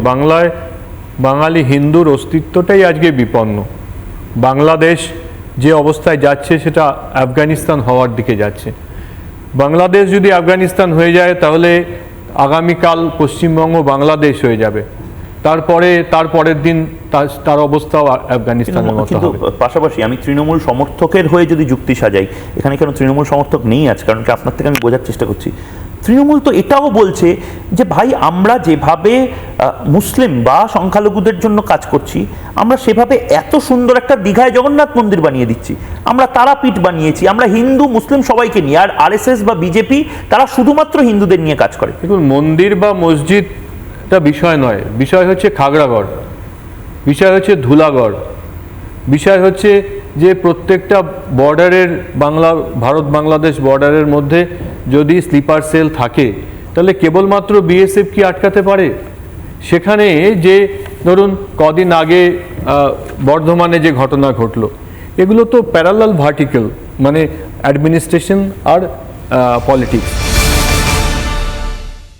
বাংলায় বাঙালি হিন্দুর অস্তিত্বটাই আজকে বিপন্ন। বাংলাদেশ যে অবস্থায় যাচ্ছে সেটা আফগানিস্তান হওয়ার দিকে যাচ্ছে। বাংলাদেশ যদি আফগানিস্তান হয়ে যায় তাহলে আগামীকাল পশ্চিমবঙ্গ বাংলাদেশ হয়ে যাবে। তারপরে তার পরের দিন তার তার অবস্থাও আফগানিস্তানের মতো হবে। পাশাপাশি আমি তৃণমূল সমর্থকের হয়ে যদি যুক্তি সাজাই এখানে কেন তৃণমূল সমর্থক নেই আজ? কারণ কি আপনার থেকে আমি বোঝার চেষ্টা করছি। তৃণমূল তো এটাও বলছে যে ভাই আমরা যেভাবে মুসলিম বা সংখ্যালঘুদের জন্য কাজ করছি, আমরা সেভাবে এত সুন্দর একটা দীঘায় জগন্নাথ মন্দির বানিয়ে দিচ্ছি। আমরা তারাপীঠ বানিয়েছি, আমরা হিন্দু, মুসলিম সবাইকে নিয়ে, আর আরএসএস বা বিজেপি, তারা শুধুমাত্র হিন্দুদের নিয়ে কাজ করে। দেখুন, মন্দির বা মসজিদটা বিষয় নয়, বিষয় হচ্ছে খাগড়াগড়, বিষয় হচ্ছে ধুলাগড়, বিষয় হচ্ছে যে প্রত্যেকটা বর্ডারের বাংলা, ভারত বাংলাদেশ বর্ডারের মধ্যে যদি স্লিপার সেল থাকে, তাহলে কেবলমাত্র বিএসএফ কি আটকাতে পারে? সেখানে যে, ধরুন, কদিন আগে বর্ধমানে যে ঘটনা ঘটলো, এগুলো তো প্যারালাল ভার্টিক্যাল মানে অ্যাডমিনিস্ট্রেশন আর পলিটিক্স